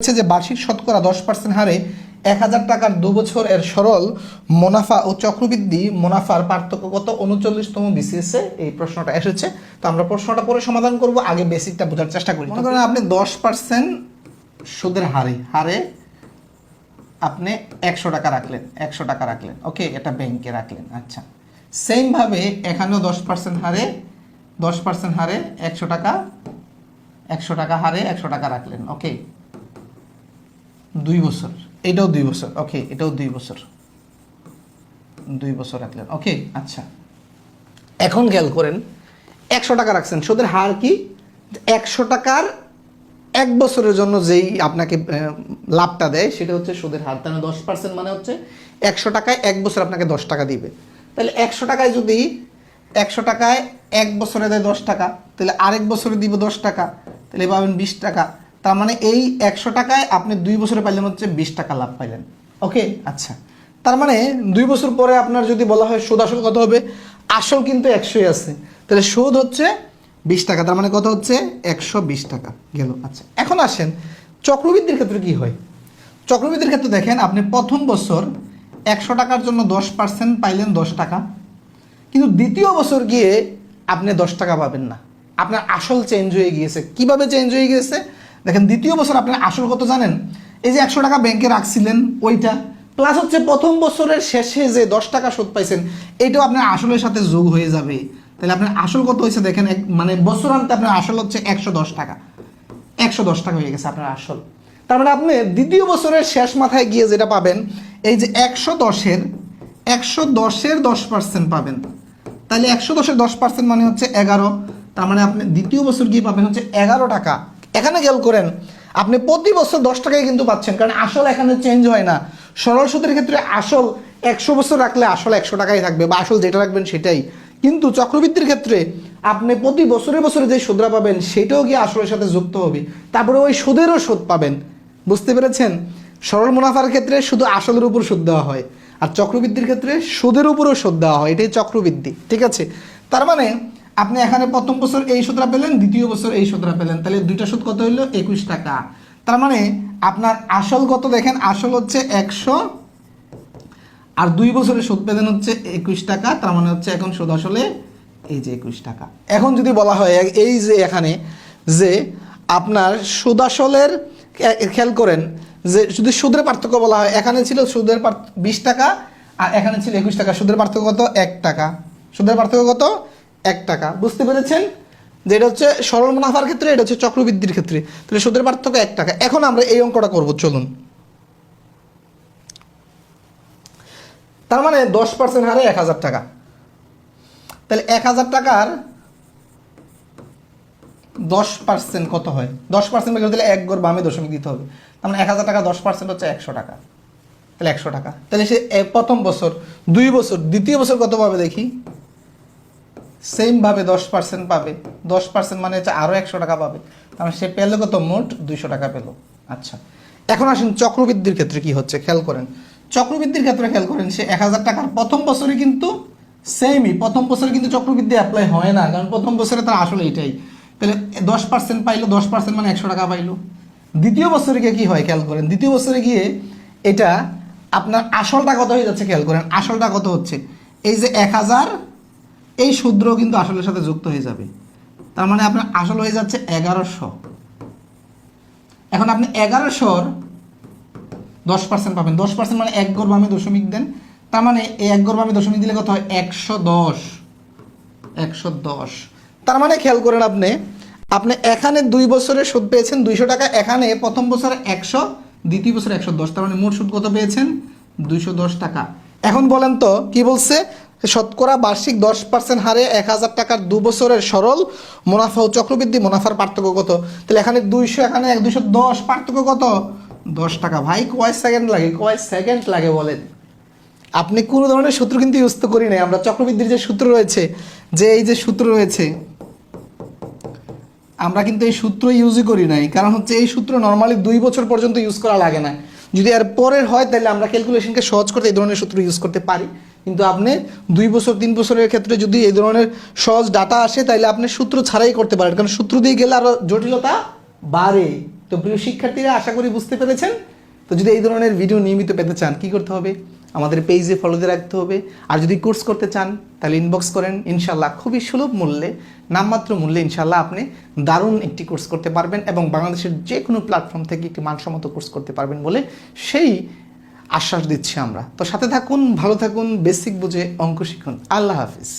হচ্ছে যে বার্ষিক শতকরা দশ পার্সেন্ট হারে এক হাজার টাকার দু বছর এর সরল মুনাফা ও চক্রবৃদ্ধি মুনাফার পার্থক্য কত উনচল্লিশতম বিসিএস এই প্রশ্নটা এসেছে। তো আমরা প্রশ্নটা পরে সমাধান করব আগে বেসিকটা বোঝার চেষ্টা করি। মনে করেন আপনি দশ পার্সেন্ট সুদের হারে হারে আপনি একশো টাকা রাখলেন একশো টাকা রাখলেন ওকে এটা ব্যাংকে রাখলেন আচ্ছা। সেমভাবে এখানেও দশ পার্সেন্ট হারে দশ পার্সেন্ট হারে একশো টাকা একশো টাকা হারে একশো টাকা রাখলেন ওকে। দুই বছর। এটাও দুই বছর। ওকে এটাও দুই বছর। দুই বছর রাখলেন। ওকে আচ্ছা। এখন খেয়াল করেন, একশো টাকা রাখছেন। সুদের হার কি? একশো টাকার এক বছরের জন্য যেই আপনাকে লাভটা দেয়, সেটা হচ্ছে সুদের হার। তাহলে দশ পার্সেন্ট মানে হচ্ছে একশো টাকায় এক বছর আপনাকে দশ টাকা দিবে। তাহলে একশো টাকায় যদি একশো টাকায় এক বছরে দেয় দশ টাকা, তাহলে আরেক বছরে দিব দশ টাকা, তাহলে পাবেন বিশ টাকা। তার মানে এই একশো টাকায় আপনি দুই বছরে পাইলেন হচ্ছে বিশ টাকা লাভ পাইলেন। ওকে আচ্ছা। তার মানে দুই বছর পরে আপনার যদি বলা হয় সুদ আসল কত হবে? আসল কিন্তু একশোই আছে। তাহলে সুদ হচ্ছে বিশ টাকা, তার মানে কত হচ্ছে? একশো বিশ টাকা গেল। আচ্ছা এখন আসেন চক্রবৃদ্ধির ক্ষেত্রে কি হয়? চক্রবৃদ্ধির ক্ষেত্রে দেখেন, আপনি প্রথম বছর একশো টাকার জন্য দশ পার্সেন্ট পাইলেন দশ টাকা। কিন্তু দ্বিতীয় বছর গিয়ে আপনি দশ টাকা পাবেন না। আপনার আসল চেঞ্জ হয়ে গিয়েছে। কীভাবে চেঞ্জ হয়ে গিয়েছে? দেখেন দ্বিতীয় বছর আপনার আসল কত জানেন? এই যে একশো টাকা ব্যাংকে রাখছিলেন, ওইটা। প্লাস হচ্ছে প্রথম বছরের শেষে যে দশ টাকা সুদ পাইছেন এইটাও আপনার আসলের সাথে যোগ হয়ে যাবে। তাহলে আপনার আসল কত হয়েছে দেখেন, এক মানে বছরান্তে আপনার আসল হচ্ছে একশো দশ টাকা। একশো দশ টাকা হয়ে গেছে আপনার আসল। তার মানে আপনি দ্বিতীয় বছরের শেষ মাথায় গিয়ে যেটা পাবেন, এই যে একশো দশের একশো দশের দশ পার্সেন্ট পাবেন। তাহলে একশো দশের দশ পার্সেন্ট মানে হচ্ছে এগারো। তার মানে আপনি দ্বিতীয় বছর গিয়ে পাবেন হচ্ছে এগারো টাকা। এখানে খেয়াল করেন, আপনি প্রতি বছর দশ টাকায় কিন্তু পাচ্ছেন, কারণ আসল এখানে চেঞ্জ হয় না। সরল সুদের ক্ষেত্রে আসল একশো বছর রাখলে আসল একশো টাকাই থাকবে, বা আসল যেটা রাখবেন সেটাই। কিন্তু চক্রবৃদ্ধির ক্ষেত্রে আপনি প্রতি বছরে বছরে যে সুদরা পাবেন, সেটাও গিয়ে আসলের সাথে যুক্ত হবে। তারপরে ওই সুদেরও সুদ পাবেন। বুঝতে পেরেছেন? সরল মুনাফার ক্ষেত্রে শুধু আসলের উপর সুদ দেওয়া হয়, আর চক্রবৃদ্ধির ক্ষেত্রে সুদের উপরও সুদ দেওয়া হয়। এটাই চক্রবৃদ্ধি, ঠিক আছে? তার মানে আপনি এখানে প্রথম বছর এই সুদরা পেলেন, দ্বিতীয় বছর এই সুদরা পেলেন। তাহলে দুইটা সুদ কত হইল? একুশ টাকা। তার মানে আপনার আসল কত দেখেন? আসল হচ্ছে একশো, আর দুই বছরের সুদ পেলেন হচ্ছে একুশ টাকা। তার মানে হচ্ছে এখন সুদ আসলে এই যে একুশ টাকা। এখন যদি বলা হয়, এই যে এখানে যে আপনার সুদ আসলের খেয়াল করেন যে যদি সুদের পার্থক্য বলা হয়, এখানে ছিল সুদের বিশ টাকা, আর এখানে ছিল একুশ টাকা। সুদের পার্থক্য কত? এক টাকা। সুদের পার্থক্য কত? এক টাকা। বুঝতে পেরেছেন? যে এটা হচ্ছে সরল মুনাফার ক্ষেত্রে, এটা হচ্ছে চক্রবৃদ্ধির ক্ষেত্রে। তাহলে সুদের পার্থক্য এক টাকা। এখন আমরা এই অঙ্কটা করব, চলুন। তার মানে দশ পার্সেন্ট হারে এক হাজার টাকা। তাহলে এক হাজার টাকার দশ পার্সেন্ট কত হয়? দশ পার্সেন্ট করতে এক গড় বামে দশমিক দিতে হবে। তার মানে এক হাজার টাকা দশ পার্সেন্ট হচ্ছে একশো টাকা। তাহলে একশো টাকা। তাহলে সে প্রথম বছর, দুই বছর, দ্বিতীয় বছর কত পাবে দেখি? সেমভাবে দশ পার্সেন্ট পাবে। দশ পার্সেন্ট মানে হচ্ছে আরও একশো টাকা পাবে। তার মানে সে পেল কত? মোট দুইশো টাকা পেল। আচ্ছা। এখন আসুন চক্রবৃদ্ধির ক্ষেত্রে কি হচ্ছে? খেয়াল করেন। চক্রবৃদ্ধির ক্ষেত্রে খেয়াল করেন সে এক হাজার টাকার প্রথম বছরে কিন্তু সেমই প্রথম বছরে কিন্তু চক্রবৃদ্ধি অ্যাপ্লাই হয় না। কারণ প্রথম বছরে তার আসলে এটাই। তাহলে দশ পার্সেন্ট পাইলো, দশ পার্সেন্ট মানে একশো টাকা পাইলো। দ্বিতীয় বছরে গিয়ে কী হয়? খেয়াল করেন। দ্বিতীয় বছরে গিয়ে এটা আপনার আসলটা কত হয়ে যাচ্ছে? খেয়াল করেন। আসলটা কত হচ্ছে? এই যে এক হাজার এই সূত্র কিন্তু আসলের সাথে যুক্ত হয়ে যাবে। তার মানে আপনার আসল হয়ে যাচ্ছে এগারোশো। এখন আপনি এগারোশোর দশ পার্সেন্ট পাবেন। দশ পার্সেন্ট মানে এক গড় বামে দশমিক দেন। তার মানে এই এক গড় বামে দশমিক দিলে কত হয়? একশো দশ। একশো দশ। তার মানে খেয়াল করেন আপনি আপনি এখানে দুই বছরের সুদ পেয়েছেন দুইশো টাকা, এখানে প্রথম বছরে একশো, দ্বিতীয় বছরে একশো দশ। তার মানে মোট সুদ কত পেয়েছেন? দুইশো দশ টাকা। এখন বলেন তো, কি বলছে? শতকরা বার্ষিক দশ পার্সেন্ট হারে এক হাজার টাকার দু বছরের সরল মুনাফা ও চক্রবৃদ্ধি, মুনাফার পার্থক্য কত? তাহলে এখানে দুইশো, এখানে এক দুশো দশ পার্থক্য কত? দশ টাকা। ভাই, কয় সেকেন্ড লাগে? কয় সেকেন্ড লাগে বলেন? আপনি কোনো ধরনের সূত্র কিন্তু ইউজ তো করি নাই। আমরা চক্রবৃদ্ধির যে সূত্র রয়েছে, যে এই যে সূত্র রয়েছে, আমরা কিন্তু এই সূত্র ইউজই করি নাই। কারণ হচ্ছে এই সূত্র নর্মালি দুই বছর পর্যন্ত ইউজ করা লাগে না। যদি এর পরের হয়, তাহলে আমরা ক্যালকুলেশনকে সহজ করতে এই ধরনের সূত্র ইউজ করতে পারি। কিন্তু আপনি দুই বছর, তিন বছরের ক্ষেত্রে যদি এই ধরনের সহজ ডাটা আসে তাহলে আপনি সূত্র ছাড়াই করতে পারেন। কারণ সূত্র দিয়ে গেলে আরও জটিলতা বাড়ে। তো প্রিয় শিক্ষার্থীরা, আশা করি বুঝতে পেরেছেন? তো যদি এই ধরনের ভিডিও নিয়মিত পেতে চান, কি করতে হবে? আমাদের পেজে ফলো দিয়ে রাখতে হবে। আর যদি কোর্স করতে চান, তাহলে ইনবক্স করেন। ইনশাল্লাহ খুবই সুলভ মূল্যে, নামমাত্র মূল্যে ইনশাল্লাহ আপনি দারুণ একটি কোর্স করতে পারবেন এবং বাংলাদেশের যে কোনো প্ল্যাটফর্ম থেকে একটি মানসম্মত কোর্স করতে পারবেন বলে সেই আশ্বাস দিচ্ছি আমরা। তো সাথে থাকুন ভালো থাকুন বেসিক বুঝে অঙ্ক শিখুন। আল্লাহ হাফিজ।